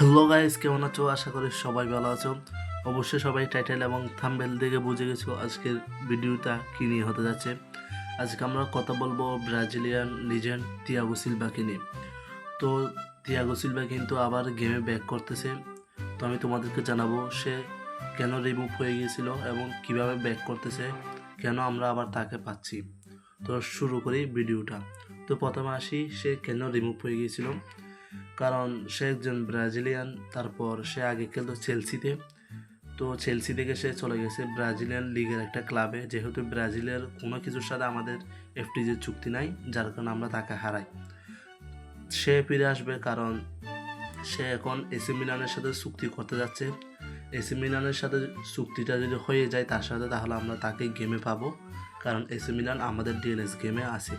Hello guys, কেমন আছো? আশা করি সবাই ভালো আছো। অবশ্যই সবাই টাইটেল এবং থাম্বেল দেখে বুঝে গেছো আজকের ভিডিওটা কী নিয়ে হতে যাচ্ছে। আজকে আমরা কথা বলব ব্রাজিলিয়ান লিজেন্ড তিয়াগো সিলভাকে নিয়ে। তো তিয়াগো সিলভা কিন্তু আবার গেমে ব্যাক করতেছে। তো আমি তোমাদেরকে জানাব, সে কেন রিমুভ হয়ে গিয়েছিল এবং কীভাবে ব্যাক করতেছে, কেন আমরা আবার তাকে পাচ্ছি। তো শুরু করি ভিডিওটা। তো প্রথমে আসি, সে কেন রিমুভ হয়ে গিয়েছিল। কারণ সে একজন ব্রাজিলিয়ান, তারপর সে আগে খেলতো চেলসিতে। তো চেলসি থেকে সে চলে গেছে ব্রাজিলিয়ান লিগের একটা ক্লাবে। যেহেতু ব্রাজিলের কোনো কিছুর সাথে আমাদের এফটিজের চুক্তি নাই, যার কারণে আমরা তাকে হারাই। সে ফিরে আসবে কারণ সে এখন এসি মিলানের সাথে চুক্তি করতে যাচ্ছে। এসি মিলানের সাথে চুক্তিটা যদি হয়ে যায় তার সাথে, তাহলে আমরা তাকে গেমে পাবো। কারণ এসি মিলান আমাদের ডিএনএস গেমে আছে।